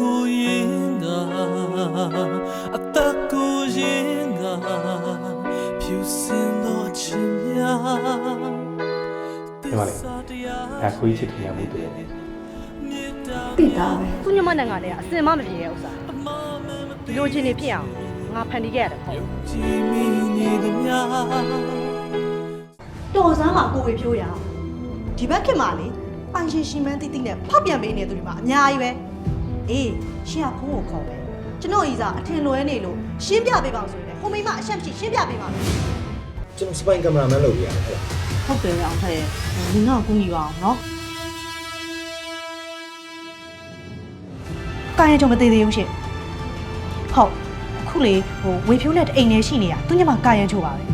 ကိုရင်ကအသက်ကိုရင်ကဖြူစင်သောခြင်းများဒီမှာလေဒါခွေးချစ်ခင်ရမှုတွေ့ရတယ်တိတာပဲသူညမနဲ့ငါလည်းအစင်မမပြေရဲ့ဥစ္စာဒီလိုချင်းနေဖြစ်အောင်ငါဖန်တီးခဲ့ရတယ်ပေါ့တော်စားမှာကိုဝေဖြိုးရဒီဘက်ခင်မှာလေပိုင်ရှင်ရှင်မန်းတိတိနဲ့ဖောက်ပြန်ပေးနေသူတွေမှာအများကြီးပဲ အေးရှင်ကဖုန်းကိုခေါ်ပဲကျွန်တော်ဤစားအထင်လွဲနေလို့ရှင်းပြပေးပါဆိုရင်လေဟိုမိမအရှက်မရှိရှင်းပြပေးပါမယ်ကျွန်တော်စပိုင်ကင်မရာမန်လုပ်ပြရတယ်ဟုတ်လားဟုတ်တယ်အောင်ထက်နင်တော့ကူညီပါအောင်နော်ကာယံချုံမသေးသေးဘူးရှင်ဟုတ်အခုလေဟိုဝေဖြိုးနဲ့တအိမ်နေရှိနေတာသူညမကာယံချုံပါပဲ